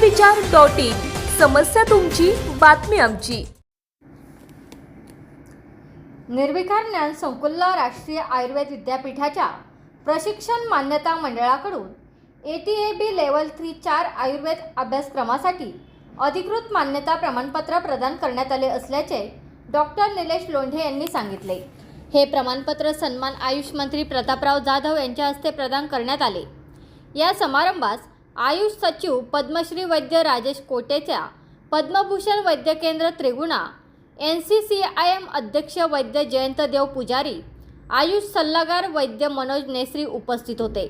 विचार dot in. समस्या तुमची बातमी आमची. निर्विकार ज्ञान संकुलला राष्ट्रीय आयुर्वेद विद्यापीठाच्या प्रशिक्षण मान्यता मंडळाकडून A T A B level three चार आयुर्वेद अभ्यासक्रमासाठी अधिकृत मान्यता प्रमाणपत्र प्रदान करण्यात आले असल्याचे डॉक्टर निलेश लोंढे यांनी सांगितले. हे प्रमाणपत्र सन्मान आयुष मंत्री प्रतापराव जाधव यांच्या हस्ते प्रदान करण्यात आले. या समारंभास आयुष सचिव पद्मश्री वैद्य राजेश कोटेच्या पद्मभूषण वैद्य केंद्र Triguna N C C I M अध्यक्ष वैद्य जयंत देव पुजारी आयुष सल्लागार वैद्य मनोज नेसरी उपस्थित होते.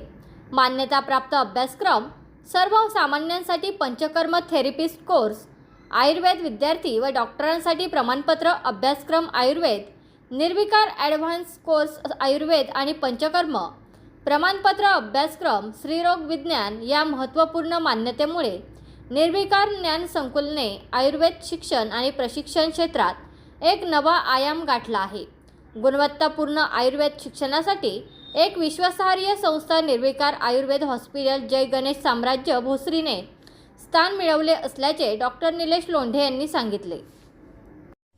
मान्यताप्राप्त अभ्यासक्रम सर्वसामान्यांसाठी पंचकर्म थेरपिस्ट कोर्स आयुर्वेद विद्यार्थी व डॉक्टरांसाठी प्रमाणपत्र अभ्यासक्रम आयुर्वेद निर्विकार ॲडव्हान्स कोर्स आयुर्वेद आणि पंचकर्म प्रमाणपत्र अभ्यासक्रम स्त्रीरोग विज्ञान या महत्त्वपूर्ण मान्यतेमुळे निर्विकार ज्ञान संकुलने आयुर्वेद शिक्षण आणि प्रशिक्षण क्षेत्रात एक नवा आयाम गाठला आहे. गुणवत्तापूर्ण आयुर्वेद शिक्षणासाठी एक विश्वासार्ह संस्था निर्विकार आयुर्वेद हॉस्पिटल जय गणेश साम्राज्य भोसरीने स्थान मिळवले असल्याचे डॉक्टर निलेश लोंढे यांनी सांगितले.